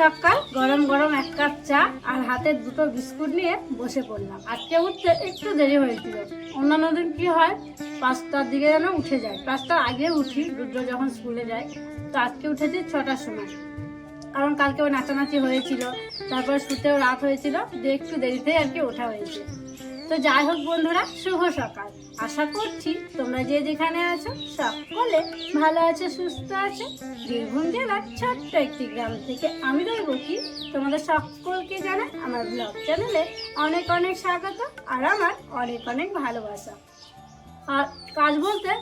সকাল গরম গরম এক কাপ চা আর হাতে দুটো বিস্কুট নিয়ে বসে পড়লাম। আজকে উঠতে একটু দেরি হয়েছিল। অন্যান্য দিন কি হয়? পাঁচটার দিকে যেন উঠে যায়। পাঁচটার আগে উঠি, রুদ্র যখন স্কুলে যায়। তো আজকে উঠেছি ছটার সময়। কারণ কালকে ওই নাচানাচি হয়েছিল, তারপরে শুতেও রাত হয়েছিল। দিয়ে একটু দেরিতেই আর কি ওঠা হয়েছে। তো যাই হোক বন্ধুরা, শুভ সকাল। আশা করছি তোমরা যে যেখানে আছো সকলে ভালো আছে, সুস্থ আছে। বীরভূম জেলার ছোট্ট একটি গ্রাম থেকে আমি রইব কি তোমাদের সকলকে জানাই আমার ব্লগ চ্যানেলে অনেক অনেক স্বাগত আর আমার অনেক অনেক ভালোবাসা। আর কাজ বলতে,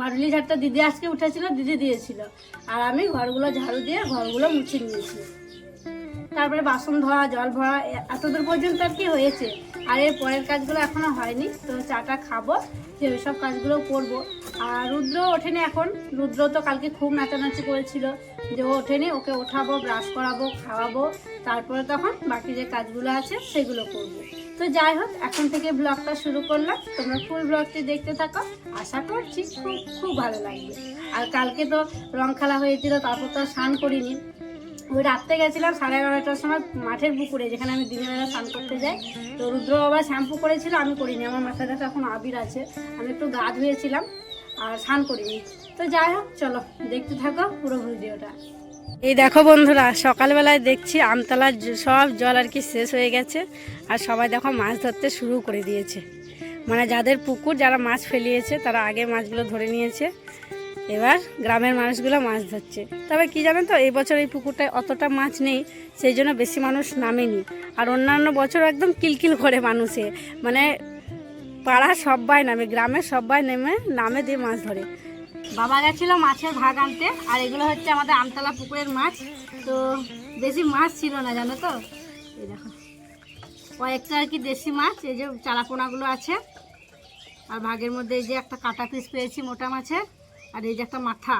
মারুলি ঝাড়টা দিদি আজকে উঠেছিল, দিদি দিয়েছিল। আর আমি ঘরগুলো ঝাড়ু দিয়ে ঘরগুলো মুছে নিয়েছি। তারপরে বাসন ধোয়া, জল ভরা এতদূর পর্যন্ত আর কি হয়েছে? আর এর পরের কাজগুলো এখনও হয়নি, তো চাটা খাব, যে সব কাজগুলো করব। আর রুদ্র ওঠেনি এখন, রুদ্র তো কালকে খুব নাচানাচি করেছিল, যে ও ওঠেনি, ওকে ওঠাবো ব্রাশ করাবো, খাওয়াবো, তারপরে তখন বাকি যে কাজগুলো আছে সেগুলো করব। তো যাই হোক, এখন থেকে ব্লগটা শুরু করলাম, তোমরা ফুল ব্লগটি দেখতে থাকো, আশা করছি খুব খুব ভালো লাগবে। আর কালকে তো রং খেলা হয়েছিল, তারপর তো স্নান করিনি ওই রাত্রে গেছিলাম সাড়ে এগারোটার সময় মাঠের পুকুরে, যেখানে আমি দিনের বেলা স্নান করতে যাই। তো রুদ্র বাবা শ্যাম্পু করেছিল, আমি করিনি, আমার মাথায় কাছে এখন আবির আছে। আমি একটু গা ধুয়েছিলাম আর স্নান করিনি। তো যাই হোক, চলো, দেখতে থাকো পুরো ভিডিওটা। এই দেখো বন্ধুরা, সকালবেলায় দেখছি আমতলার সব জল আর কি শেষ হয়ে গেছে আর সবাই দেখো মাছ ধরতে শুরু করে দিয়েছে। মানে যাদের পুকুর, যারা মাছ ফেলিয়েছে, তারা আগে মাছগুলো ধরে নিয়েছে। এবার গ্রামের মানুষগুলো মাছ ধরছে। তবে কি জানেন তো, এই বছর এই পুকুরটায় অতটা মাছ নেই, সেই জন্য বেশি মানুষ নামেনি। আর অন্যান্য বছর একদম কিলকিল করে মানুষে। মানে পাড়া সবাই নামে, গ্রামের সবাই নেমে, নামে দিয়ে মাছ ধরে। বাবা গেছিল মাছের ভাগ আনতে, আর এগুলো হচ্ছে আমাদের আমতলা পুকুরের মাছ। তো বেশি মাছ ছিল না, জানো তো? এই দেখো। কয়েকটা আর কি দেশি মাছ, এই যে চারাপোনাগুলো আছে। আর ভাগের মধ্যে এই যে একটা কাটা পিস পেয়েছি মোটা মাছের। আর এই যে একটা মাথা,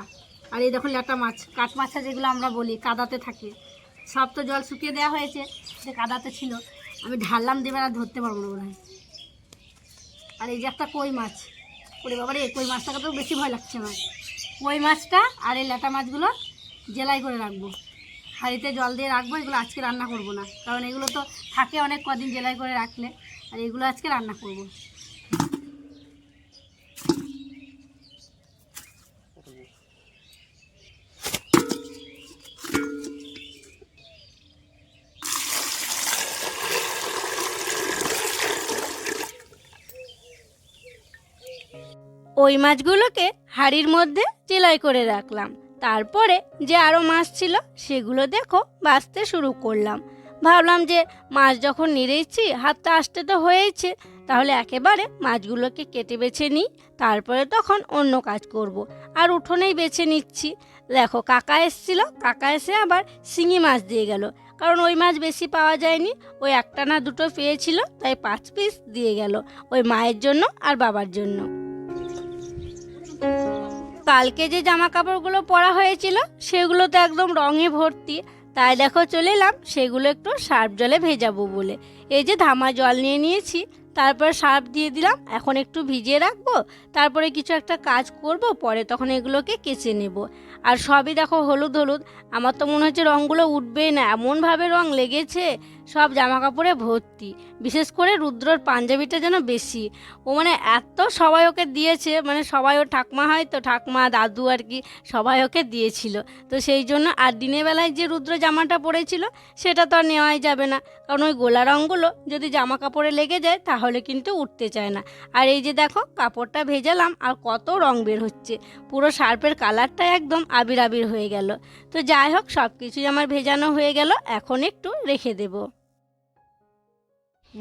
আর এই দেখো ল্যাটা মাছ, কাঠ মাছা যেগুলো আমরা বলি, কাদাতে থাকে। সব তো জল শুকিয়ে দেওয়া হয়েছে, যে কাদাতে ছিল। আমি ঢাললাম দেবে আর ধরতে পারব না মনে হয়। আর এই যে একটা কই মাছ, ওরে বাবারে, এই কই মাছটাকে তো বেশি ভয় লাগছে আমার। কই মাছটা আর এই ল্যাটা মাছগুলো জেলাই করে রাখব। হাঁড়িতে জল দিয়ে রাখব, এগুলো আজকে রান্না করব না। কারণ এগুলো তো থাকে অনেক কদিন জেলাই করে রাখলে, আর এগুলো আজকে রান্না করব। ওই মাছগুলোকে হাঁড়ির মধ্যে চেলাই করে রাখলাম। তারপরে যে আরও মাছ ছিল, সেগুলো দেখো বাঁচতে শুরু করলাম। ভাবলাম যে মাছ যখন নিড়েছি, হাতটা আসতে তো হয়েছে, তাহলে একেবারে মাছগুলোকে কেটে বেছে নিই, তারপরে তখন অন্য কাজ করব। আর উঠোনেই বেছে নিচ্ছি। দেখো, কাকা এসছিল, কাকা এসে আবার শিঙি মাছ দিয়ে গেল। কারণ ওই মাছ বেশি পাওয়া যায়নি, ওই একটা না দুটো পেয়েছিল, তাই পাঁচ পিস দিয়ে গেল, ওই মায়ের জন্য আর বাবার জন্য। কালকে যে জামা কাপড়গুলো পরা হয়েছিল, সেগুলো তো একদম রঙে ভর্তি। তাই দেখো চলে এলাম, সেগুলো একটু সার্ফ জলে ভেজাবো বলে। এই যে ধামা জল নিয়ে নিয়েছি, তারপর সার্ফ দিয়ে দিলাম, এখন একটু ভিজিয়ে রাখব, তারপরে কিছু একটা কাজ করব, পরে তখন এগুলোকে কেচে নেব। আর সবই দেখো হলুদ হলুদ, আমার তো মনে হচ্ছে রঙগুলো উঠবেই না, এমনভাবে রং লেগেছে, সব জামা কাপড়ে ভর্তি। বিশেষ করে রুদ্রর পাঞ্জাবিটা যেন বেশি। ও মানে এত সবাই ওকে দিয়েছে মানে সবাই ও ঠাকমা হয় তো ঠাকমা, দাদু আর কি সবাই ওকে দিয়েছিল। তো সেই জন্য আর দিনের বেলায় যে রুদ্র জামাটা পরেছিল, সেটা তো আর নেওয়াই যাবে না। কারণ ওই গোলা রঙগুলো যদি জামা কাপড়ে লেগে যায়, তাহলে কিন্তু উঠতে চায় না। আর এই যে দেখো, কাপড়টা ভেজালাম আর কত রং বের হচ্ছে। পুরো শার্পের কালারটা একদম আবির আবির হয়ে গেল। তো যাই হোক সব কিছুই আমার ভেজানো হয়ে গেল, এখন একটু রেখে দেবো।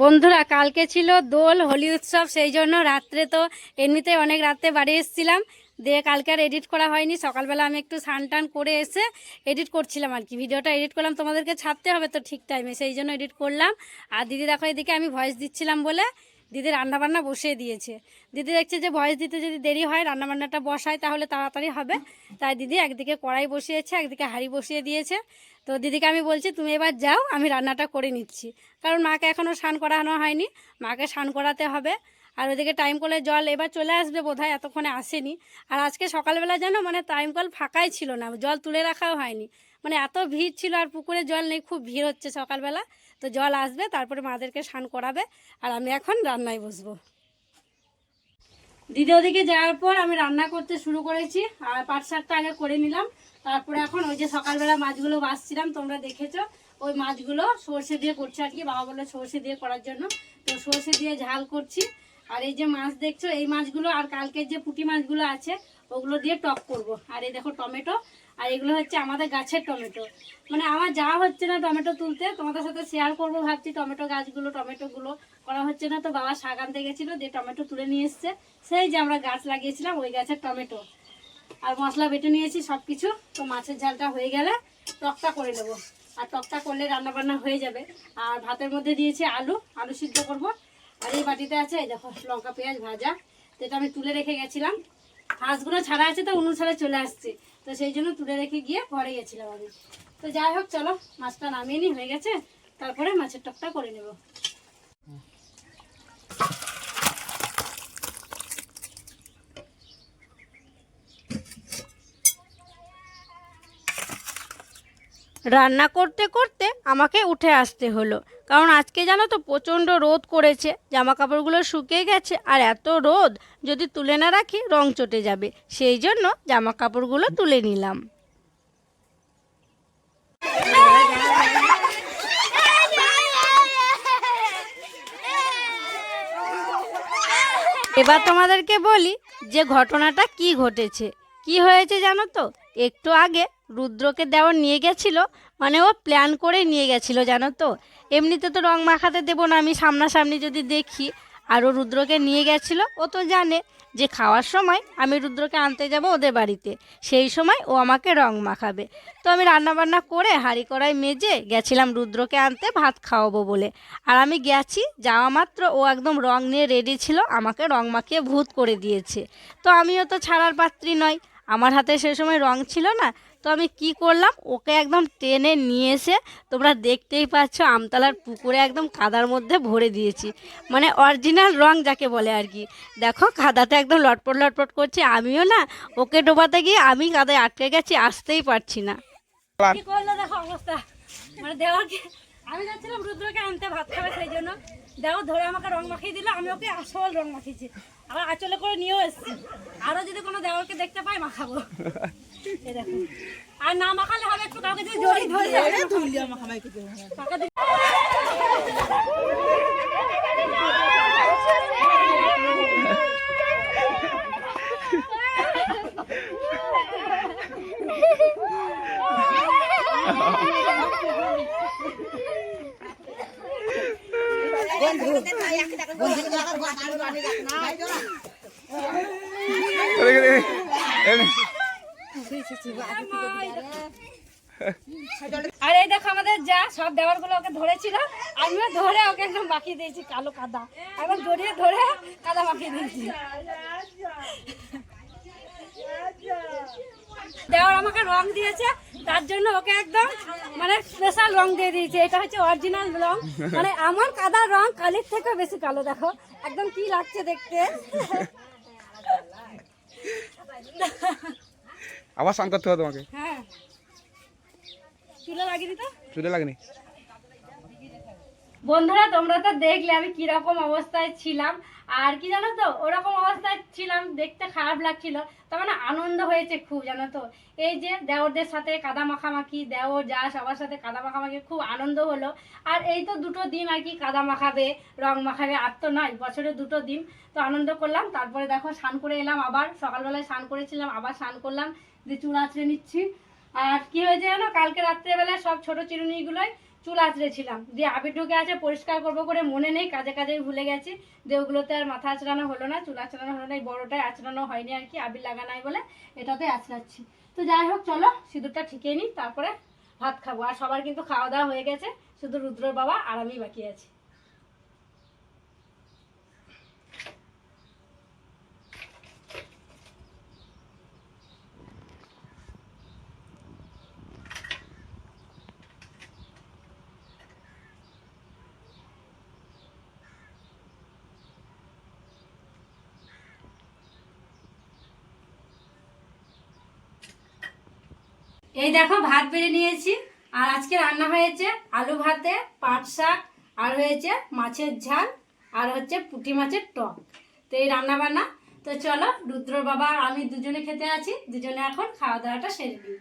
বন্ধুরা, কালকে ছিল দোল, হোলি উৎসব, সেই জন্য রাত্রে তো এমনিতে অনেক রাত্রে বাড়ি এসেছিলাম। দিয়ে কালকে আর এডিট করা হয়নি। সকালবেলা আমি একটু স্নান টান করে এসে এডিট করছিলাম আর কি। ভিডিওটা এডিট করলাম, তোমাদেরকে ছাড়তে হবে তো ঠিক টাইমে সেই জন্য এডিট করলাম। আর দিদি দেখো, এদিকে আমি ভয়েস দিচ্ছিলাম বলে দিদি রান্নাবান্না বসিয়ে দিয়েছে। দিদি দেখছে যে ভয়েস দিতে যদি দেরি হয়, রান্নাবান্নাটা বসায় তাহলে তাড়াতাড়ি হবে। তাই দিদি একদিকে কড়াই বসিয়েছে, একদিকে হাঁড়ি বসিয়ে দিয়েছে। তো দিদিকে আমি বলছি, তুমি এবার যাও, আমি রান্নাটা করে নিচ্ছি। কারণ মাকে এখনও স্নান করানো হয়নি, মাকে স্নান করাতে হবে। আর ওদিকে টাইম কলে জল এবার চলে আসবে বোধহয়, এতক্ষণে আসেনি। আর আজকে সকালবেলা যেন মানে টাইম কল ফাঁকাই ছিল না, জল তুলে রাখাও হয়নি। মানে এত ভিড় ছিল আর পুকুরে জল নেই, খুব ভিড় হচ্ছে সকালবেলা। তো জল আসবে, তারপরে মাদেরকে স্নান করাবে, আর আমি এখন রান্নায় বসবো। দিদি ওদিকে যাওয়ার পর আমি রান্না করতে শুরু করেছি, আর পাট শাকটা আগে করে নিলাম। তারপরে এখন ওই যে সকালবেলা মাছগুলো বাছছিলাম, তোমরা দেখেছ, ওই মাছগুলো সর্ষে দিয়ে করছি আর কি, বাবা বলল সর্ষে দিয়ে করার জন্য। তো সর্ষে দিয়ে ঝাল করছি, আর এই যে মাছ দেখছ, এই মাছগুলো আর কালকের যে পুঁটি মাছগুলো আছে, ওগুলো দিয়ে টক করব। আর এই দেখো টমেটো আর এগুলো হচ্ছে আমাদের গাছের টমেটো। মানে আমার যাওয়া হচ্ছে না টমেটো তুলতে, তোমাদের সাথে শেয়ার করব ভাবছি টমেটো গাছগুলো, টমেটোগুলো। করা হচ্ছে না তো বাবা শাক আনতে গেছিল, দিয়ে টমেটো তুলে নিয়ে এসছে। সেই যে আমরা গাছ লাগিয়েছিলাম, ওই গাছের টমেটো। আর মশলা বেটে নিয়েছি সব কিছু তো মাছের ঝালটা হয়ে গেলে টকটা করে নেব। আর টকটা করলে রান্না বান্না হয়ে যাবে। আর ভাতের মধ্যে দিয়েছি আলু আলু সিদ্ধ করব। আর এই বাটিতে আছে দেখো লঙ্কা, পেঁয়াজ ভাজা এটা আমি তুলে রেখে গেছিলাম। হাঁসগুলো ছাড়া আছে তো, উনুন ছাড়া চলে আসছে। তো সেই জন্য তুলে রেখে গিয়ে ঘরে গেছিলাম আমি। তো যাই হোক, চলো, মাছটা নামিয়ে নি, হয়ে গেছে। তারপরে মাছের টকটা করে নেব। রান্না করতে করতে আমাকে উঠে আসতে হলো। কারণ আজকে জানো তো প্রচণ্ড রোদ করেছে জামা কাপড়গুলো শুকিয়ে গেছে আর এত রোদ, যদি তুলে না রাখি রং চটে যাবে। সেই জন্য জামা কাপড়গুলো তুলে নিলাম। এবার তোমাদেরকে বলি যে ঘটনাটা কি ঘটেছে? কি হয়েছে জানো তো? একটু আগে রুদ্রকে দেওয়া নিয়ে গেছিল মানে ও প্ল্যান করে নিয়ে গেছিল, জানো তো? এমনিতে তো রং মাখাতে দেবো না, আমি সামনাসামনি যদি দেখি। আর ও রুদ্রকে নিয়ে গেছিল, ও তো জানে যে খাওয়ার সময় আমি রুদ্রকে আনতে যাব ওদের বাড়িতে। সেই সময় ও আমাকে রং মাখাবে। তো আমি রান্নাবান্না করে হাঁড়ি কড়াই মেজে গেছিলাম রুদ্রকে আনতে ভাত খাওয়াবো বলে। আর আমি গেছি, যাওয়া মাত্র ও একদম রং নিয়ে রেডি ছিল, আমাকে রং মাখিয়ে ভূত করে দিয়েছে। তো আমিও তো ছাড়ার পাত্রী নয় আমার হাতে সে সময় রং ছিল না তো আমি কি করলাম? ওকে একদম টেনে নিয়ে এসে তোমরা দেখতেই পাচ্ছ আমতলার পুকুরে একদম কাদার মধ্যে ভরে দিয়েছি। মানে অরিজিনাল রং যাকে বলে আর কি। দেখো কাদাতে একদম লটপট লটপট করছে, আমিও না, ওকে ডোবাতে গিয়ে আমি কাদায় আটকে গেছি, আসতেই পারছি না। কি করল দেখো অবস্থা। মানে আমি যাচ্ছিলাম রুদ্রকে আনতে ভাত খাবে, সেই জন্য। দেওয়া ধরে আমাকে রং মাখিয়ে দিল, আমি ওকে আসল রং মাখিয়েছি। আবার আঁচলে করে নিয়েও এসছি। আরও যদি কোনো দেওয়ারকে দেখতে পাই মাখাবো। দেখো। আর না মাখালে হবে একটু কাউকে যদি জড়ি ধরে কাকে আর এই দেখো আমাদের যা, সব দেওয়ারগুলো ওকে ধরেছিল। আমিও ধরে ওকে একদম মাখিয়ে দিয়েছি, কালো কাদা। একদম জড়িয়ে ধরে কাদা মাখিয়ে দিয়েছি। দেওয়ার আমাকে রং দিয়েছে তার জন্য ওকে একদম মানে স্পেশাল রং দিয়ে দিয়েছে। এটা হচ্ছে অরিজিনাল রং। মানে আমার কাদার রং কালির থেকে বেশি কালো দেখো। একদম কি লাগছে দেখতে। আবার স্নান করতে হবে তোমাকে। হ্যাঁ। চুলে লাগিয়ে দিত চুলে লাগেনি। বন্ধুরা তোমরা তো দেখলে আমি কীরকম অবস্থায় ছিলাম। আর কি জানো তো, ওরকম অবস্থায় ছিলাম, দেখতে খারাপ লাগছিল। তার মানে আনন্দ হয়েছে খুব, জানো তো। এই যে দেওরদের সাথে কাদা মাখামাখি, দেওর যা, সবার সাথে কাদা মাখামাখি, খুব আনন্দ হলো। আর এই তো দুটো দিন আর কি কাদা মাখাবে, রং মাখাবে, আর তো নয়, বছরে দুটো দিন তো আনন্দ করলাম, তারপরে দেখো স্নান করে এলাম আবার। সকালবেলায় স্নান করেছিলাম, আবার স্নান করলাম, দিয়ে চুল আঁচড়ে নিচ্ছি। আর কি হয়েছে জানো, কালকে রাত্রেবেলায় সব ছোট চিরুনিগুলোই চুল আঁচড়েছিলাম দিয়ে আবির ঢুকে আছে, পরিষ্কার করব করে মনে নেই, কাজে কাজেই ভুলে গেছি। দিয়ে ওগুলোতে আর মাথা আঁচড়ানো হলো না, চুল আঁচড়ানো হলো না, এই বড়োটাই আঁচড়ানো হয়নি আর কি, আবির লাগা নাই বলে এটাতে আঁচড়াচ্ছি। তো যাই হোক, চলো, সিঁদুরটা ঠিকিয়ে নিই তারপরে ভাত খাব। আর সবার কিন্তু খাওয়া দাওয়া হয়ে গেছে, শুধু রুদ্রর বাবা আর আমি বাকি আছি। এই দেখো, ভাত বেড়ে নিয়েছি। আর আজকে রান্না হয়েছে আলু ভাতে, পাট শাক, আর হয়েছে মাছের ঝাল, আর হচ্ছে পুঁটি মাছের টক। তো এই রান্না বান্না তো চলো, রুদ্র বাবা আর আমি দুজনে খেতে আছি। দুজনে এখন খাওয়া দাওয়াটা সেরে দিই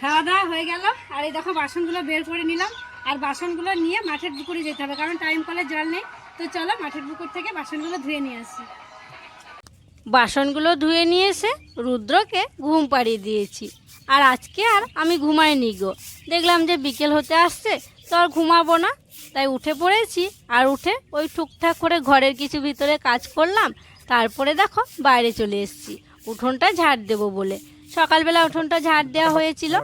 খাওয়া দাওয়া হয়ে গেল। আর এই দেখো, বাসনগুলো বের করে নিলাম। আর বাসনগুলো নিয়ে মাঠের পুকুরে যেতে হবে, কারণ টাইম কলে জল নেই। তো চলো, মাঠের পুকুর থেকে বাসনগুলো ধুয়ে নিয়ে আসি। বাসনগুলো ধুয়ে নিয়ে এসে রুদ্রকে ঘুম পাড়িয়ে দিয়েছি। আর আজকে আর আমি ঘুমাইনি গো। দেখলাম যে বিকেল হতে আসছে, তো আর ঘুমাবো না। তাই উঠে পড়েছি আর উঠে ওই টুকটাক করে ঘরের কিছু ভিতরে কাজ করলাম। তারপরে দেখো বাইরে চলে এসেছি। উঠোনটা ঝাড় দেবো বলে। সকালবেলা উঠোনটা ঝাড় দেওয়া হয়েছিল,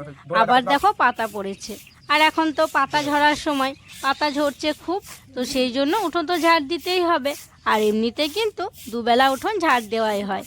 আবার দেখো পাতা পড়েছে। আর এখন তো পাতা ঝরার সময়, পাতা ঝরছে খুব, তো সেই জন্য উঠোন তো ঝাড় দিতেই হবে। আর এমনিতে কিন্তু দুবেলা উঠোন ঝাড় দেওয়াই হয়।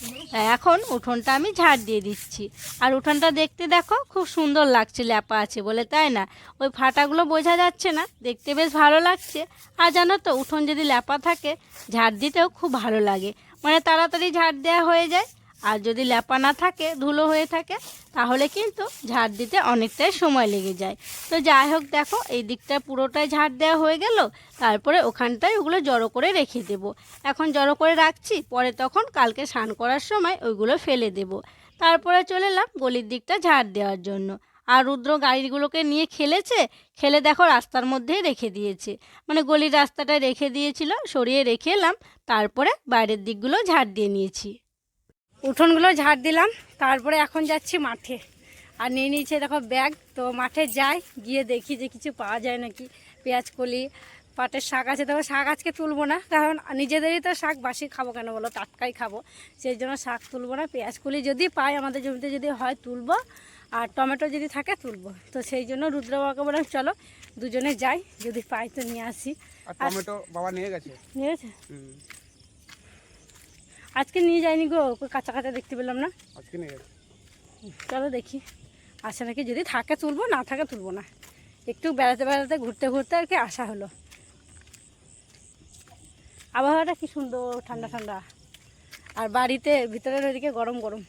এখন উঠোনটা আমি ঝাড় দিয়ে দিচ্ছি। আর উঠোনটা দেখতে দেখো, খুব সুন্দর লাগছে, ল্যাপা আছে বলে, তাই না? ওই ফাটাগুলো বোঝা যাচ্ছে না, দেখতে বেশ ভালো লাগছে। আর জানো তো, উঠোন যদি ল্যাপা থাকে, ঝাড় দিতেও খুব ভালো লাগে। মানে তাড়াতাড়ি ঝাড় দেওয়া হয়ে যায়। আর যদি ল্যাপা না থাকে, ধুলো হয়ে থাকে, তাহলে কিন্তু ঝাড় দিতে অনেকটাই সময় লেগে যায়। তো যাই হোক, দেখো, এই দিকটা পুরোটাই ঝাড় দেওয়া হয়ে গেল। তারপরে ওখানটায় ওগুলো জড়ো করে রেখে দেব। এখন জড়ো করে রাখছি, পরে তখন কালকে স্নান করার সময় ওইগুলো ফেলে দেব। তারপরে চলে এলাম গলির দিকটা ঝাড় দেওয়ার জন্য। আর রুদ্র গাড়িগুলোকে নিয়ে খেলেছে, খেলে দেখো রাস্তার মধ্যেই রেখে দিয়েছে। মানে গলির রাস্তাটায় রেখে দিয়েছিল, সরিয়ে রেখে এলাম, তারপরে বাইরের দিকগুলো ঝাড় দিয়ে নিয়েছি। উঠোনগুলো ঝাড় দিলাম তারপরে এখন যাচ্ছি মাঠে। আর নিয়ে নিয়েছে দেখো ব্যাগ তো মাঠে যাই গিয়ে দেখি যে কিছু পাওয়া যায় নাকি। পেঁয়াজ কলি পাটের শাক আছে তবে শাক আজকে তুলবো না কারণ নিজেদেরই তো শাক বাসি খাব কেন বলো? টাটকাই খাব সেই জন্য শাক তুলবো না। পেঁয়াজ কলি যদি পাই আমাদের জমিতে যদি হয় তুলবো আর টমেটো যদি থাকে তুলবো। তো সেই জন্য রুদ্রবাবাকে বললাম চলো দুজনে যাই যদি পাই তো নিয়ে আসি। আর টমেটো বাবা নিয়ে গেছে? নিয়ে গেছে? আজকে নিয়ে যাইনি গো কাঁচা কাঁচা দেখতে পেলাম না। আজকে নিয়ে চলো দেখি। আসে নাকি যদি থাকে তুলবো না থাকে তুলবো না। একটু বেড়াতে বেড়াতে ঘুরতে ঘুরতে আর কি আসা হলো। আবহাওয়াটা কি সুন্দর ঠান্ডা ঠান্ডা। আর বাড়িতে ভিতরের ওইদিকে গরম গরম।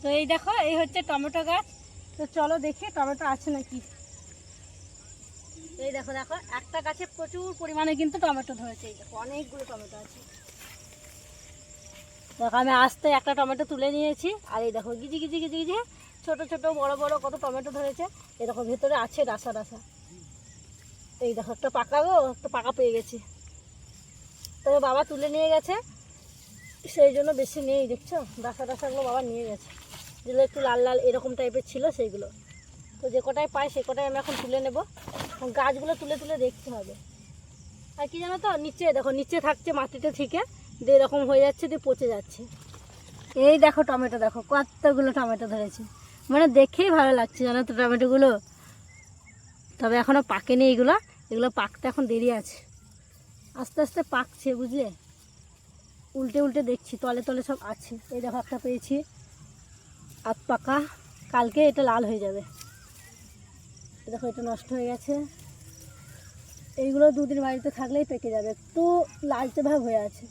তো এই দেখো এই হচ্ছে টমেটো গাছ। তো চলো দেখি টমেটো আছে নাকি। এই দেখো দেখো একটা গাছে প্রচুর পরিমাণে কিন্তু টমেটো ধরেছে। এই দেখো অনেকগুলো টমেটো আছে। দেখো, আমি আস্তে একটা টমেটো তুলে নিয়েছি। আর এই দেখো, গিজি গিজি গিজি গিজি, ছোট ছোট, বড় বড় কত টমেটো ধরেছে। দেখো, ভেতরে আছে ডাসা ডাসা। এই দেখো, একটা পাকা গো, একটা পাকা পেয়ে গেছি। তবে বাবা তুলে নিয়ে গেছে। সেই জন্য বেশি নেই, দেখছ? ডাসা, ডাসাগুলো বাবা নিয়ে গেছে। যেগুলো একটু লাল লাল এরকম টাইপের ছিল সেইগুলো। তো যে কটায় পাই সে কটাই আমি এখন তুলে নেব। গাছগুলো তুলে তুলে দেখতে হবে। আর কি জানো তো, নিচে, দেখো, নিচে থাকছে মাটিতে থেকে। দিয়ে এরকম হয়ে যাচ্ছে দিয়ে পচে যাচ্ছে। এই দেখো টমেটো, দেখো কতগুলো টমেটো ধরেছে। মানে দেখেই ভালো লাগছে জানো তো টমেটোগুলো। তবে এখনও পাকেনি এইগুলো এগুলো পাকতে এখন দেরি আছে। আস্তে আস্তে পাকছে, বুঝলে? উল্টে উল্টে দেখছি, তলে তলে সব আছে। এই দেখো একটা পেয়েছি আধ পাকা। কালকে এটা লাল হয়ে যাবে। দেখো, এটা নষ্ট হয়ে গেছে। এইগুলো দুদিন বাড়িতে থাকলেই পেকে যাবে। একটু লালচে ভাব হয়ে আছে।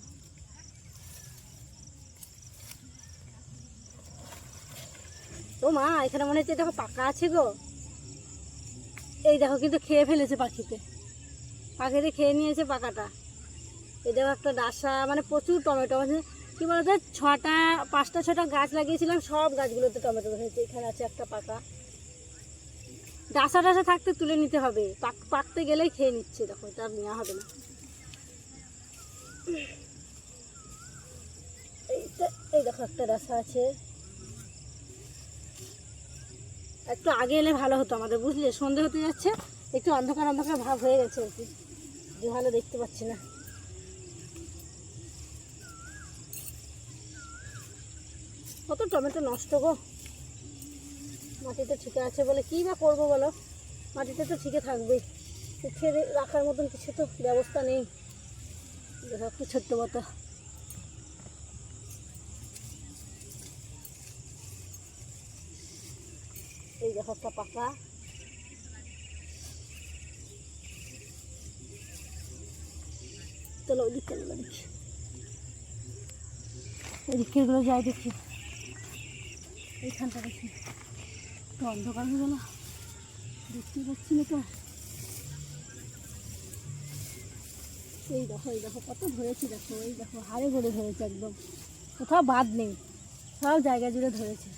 ও মা, এখানে মনে হচ্ছে দেখো পাকা আছে গো। এই দেখো কিন্তু খেয়ে ফেলেছে পাখিতে পাখিতে খেয়ে নিয়েছে পাকাটা। এই দেখো একটা ডাসা মানে প্রচুর টমেটো মানে কি বলতো, ছটা, পাঁচটা, ছটা গাছ লাগিয়েছিলাম, সব গাছগুলোতে টমেটো ধরেছে। এখানে আছে একটা পাকা। ডাসা ডাসা থাকতে তুলে নিতে হবে। পাক, পাকতে গেলেই খেয়ে নিচ্ছে, দেখো, এটা নেওয়া হবে না। এই দেখো একটা ডাসা আছে। একটু আগে এলে ভালো হতো আমাদের, বুঝলে? সন্ধে হতে যাচ্ছে, একটু অন্ধকার অন্ধকার ভাব হয়ে গেছে আর কি। ভালো দেখতে পাচ্ছি না। কত টমেটো নষ্ট গো। মাটিতে ঠিকে আছে বলে কী বা করব বলো? মাটিতে তো ঠিকই থাকবেই। উঠিয়ে রাখার মতন কিছু তো ব্যবস্থা নেই। দেখো একটু ছোট্ট মতো একটা পাকা। চলো ওদিক চলো দেখি। ওদিকগুলো যাই দেখি। এইখানটা দেখি। তো অন্ধকার হয়ে গেল। দেখতে পাচ্ছি না তো। এই দেখো এই দেখো, কত ধরেছি দেখো, এই দেখো হাড়ে ভরে ধরেছে একদম। কোথাও বাদ নেই, সব জায়গা জুড়ে ধরেছে।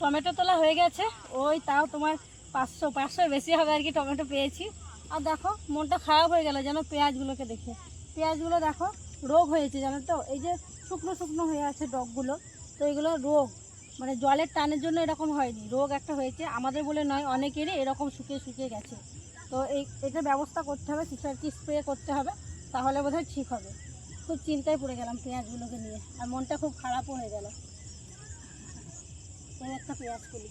টমেটো তোলা হয়ে গেছে। ওই তাও তোমার পাঁচশো, পাঁচশোর বেশি হবে আর কি টমেটো পেয়েছি। আর দেখো, মনটা খারাপ হয়ে গেল যেন পেঁয়াজগুলোকে দেখে। পেঁয়াজগুলো দেখো, রোগ হয়েছে জানো তো? এই যে শুকনো শুকনো হয়ে আছে ডগগুলো, তো এগুলো রোগ। মানে জলের টানের জন্য এরকম হয়নি। রোগ একটা হয়েছে। আমাদের বলে নয়, অনেকেরই এরকম শুকিয়ে শুকিয়ে গেছে। তো এই এটা ব্যবস্থা করতে হবে, কিছু আর কি স্প্রে করতে হবে, তাহলে বোধহয় ঠিক হবে। খুব চিন্তায় পড়ে গেলাম পেঁয়াজগুলোকে নিয়ে। আর মনটা খুব খারাপও হয়ে গেল। এই একটা পেঁয়াজ কুলি।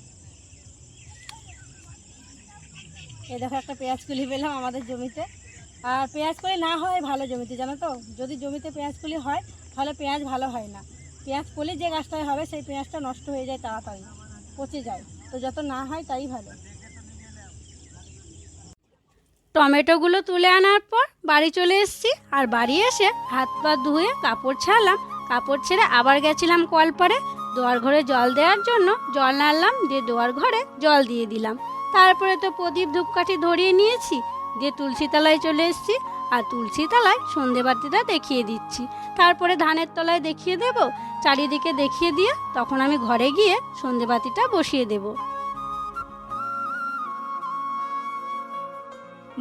দেখো একটা পেঁয়াজ কুলি পেলাম আমাদের জমিতে। আর পেঁয়াজ কলি না হয় ভালো জমিতে, জানো তো? যদি জমিতে পেঁয়াজ কলি হয়, তাহলে পেঁয়াজ ভালো হয় না। পেঁয়াজ কলি যে গাছটায় হবে, সেই পেঁয়াজটা নষ্ট হয়ে যায় তাড়াতাড়ি, পচে যায়। তো যত না হয়, তাই ভালো। টমেটোগুলো তুলে আনার পর বাড়ি চলে এসেছি। আর বাড়ি এসে হাত পা ধুয়ে কাপড় ছাড়লাম। কাপড় ছেড়ে আবার গেছিলাম কল পারে দোয়ার ঘরে জল দেওয়ার জন্য জল নাড়লাম, দিয়ে দোয়ার ঘরে জল দিয়ে দিলাম। তারপরে তো প্রদীপ ধূপকাঠি ধরিয়ে নিয়েছি, দিয়ে তুলসী তলায় চলে এসেছি, আর তুলসী তলায় সন্ধেবাতিটা দেখিয়ে দিচ্ছি। তারপরে ধানের তলায় দেখিয়ে দেব, চারিদিকে দেখিয়ে দিয়ে তখন আমি ঘরে গিয়ে সন্ধেবাতিটা বসিয়ে দেবো।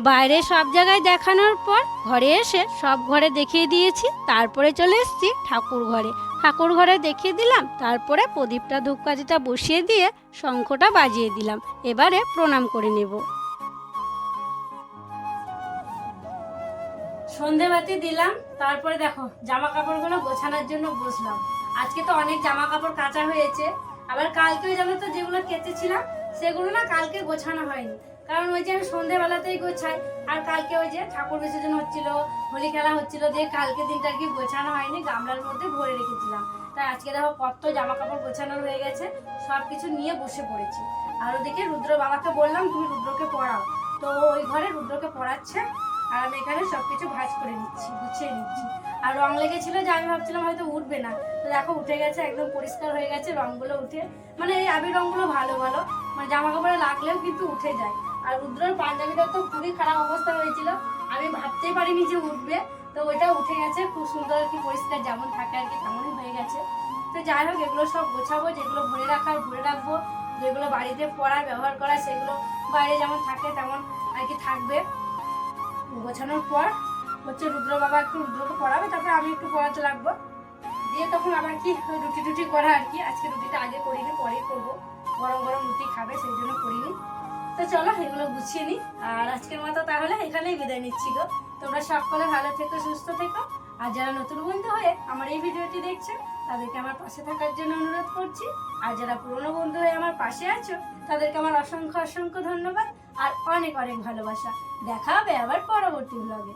বাইরে সব জায়গায় দেখানোর পর ঘরে এসে সব ঘরে দেখিয়ে দিয়েছি, তারপরে চলে এসেছি ঠাকুর ঘরে। ঠাকুর ঘরে দেখিয়ে দিলাম, তারপরে প্রদীপটা, ধূপকাঠিটা বসিয়ে দিয়ে শঙ্খটা বাজিয়ে দিলাম। এবারে প্রণাম করে নেব। সন্ধেবাতি দিলাম, তারপরে দেখো জামা কাপড়গুলো গোছানোর জন্য বসলাম। আজকে তো অনেক জামা কাপড় কাচা হয়েছে, আবার কালকেও জানো তো যেগুলো কেচেছিলাম, সেগুলো না কালকে গোছানো হয়নি। কারণ ওই যে আমি সন্ধেবেলাতেই গোছাই, আর কালকে ওই যে ঠাকুর বিসর্জন হচ্ছিল, হোলি খেলা হচ্ছিল, দিয়ে কালকে দিনটা আর কি গোছানো হয়নি, গামলার মধ্যে ভরে রেখেছিলাম। তাই আজকে দেখো কত জামা কাপড় গোছানো হয়ে গেছে সব কিছু নিয়ে বসে পড়েছি। আর ওদিকে রুদ্র বাবাকে বললাম, তুমি রুদ্রকে পড়াও। তো ওই ঘরে রুদ্রকে পড়াচ্ছে, আর আমি এখানে সব কিছু ভাঁজ করে নিচ্ছি, গুছিয়ে নিচ্ছি। আর রং লেগেছিল যে আমি ভাবছিলাম হয়তো উঠবে না। তো দেখো উঠে গেছে, একদম পরিষ্কার হয়ে গেছে রংগুলো উঠে। মানে এই আবির রংগুলো ভালো ভালো মানে জামা কাপড়ে লাগলেও কিন্তু উঠে যায়। আর রুদ্রর পাঞ্জাবিটা তো খুবই খারাপ অবস্থা হয়েছিল। আমি ভাবতেই পারিনি যে উঠবে। তো ওইটা উঠে গেছে। খুব সুন্দর আর কি পরিষ্কার যেমন থাকে আর কি, তেমনই হয়ে গেছে। তো যাই হোক, এগুলো সব গোছাবো, যেগুলো ভরে রাখার, ভরে রাখব। যেগুলো বাড়িতে পড়ার, ব্যবহার করা সেগুলো বাইরে যেমন থাকে, তেমন আর কি থাকবে। গোছানোর পর হচ্ছে রুদ্র বাবা একটু রুদ্রকে পড়াবে, তারপরে আমি একটু পড়াতে লাগবো। দিয়ে তখন আবার কি রুটি টুটি করা আর কি। আজকে রুটিটা আগে করিনি, পরেই করব। গরম গরম রুটি খাবে, সেই জন্য করিনি। তো চলো, এগুলো গুছিয়ে নিই। আর আজকের মতো তাহলে এখানেই বিদায় নিচ্ছি গো। তোমরা সকলে ভালো থেকো, সুস্থ থেকো। আর যারা নতুন বন্ধু হয়ে আমার এই ভিডিওটি দেখছ, তাদেরকে আমার পাশে থাকার জন্য অনুরোধ করছি। আর যারা পুরনো বন্ধু হয়ে আমার পাশে আছো, তাদেরকে আমার অসংখ্য অসংখ্য ধন্যবাদ। আর অনেক অনেক ভালোবাসা। দেখা হবে আবার পরবর্তী ব্লগে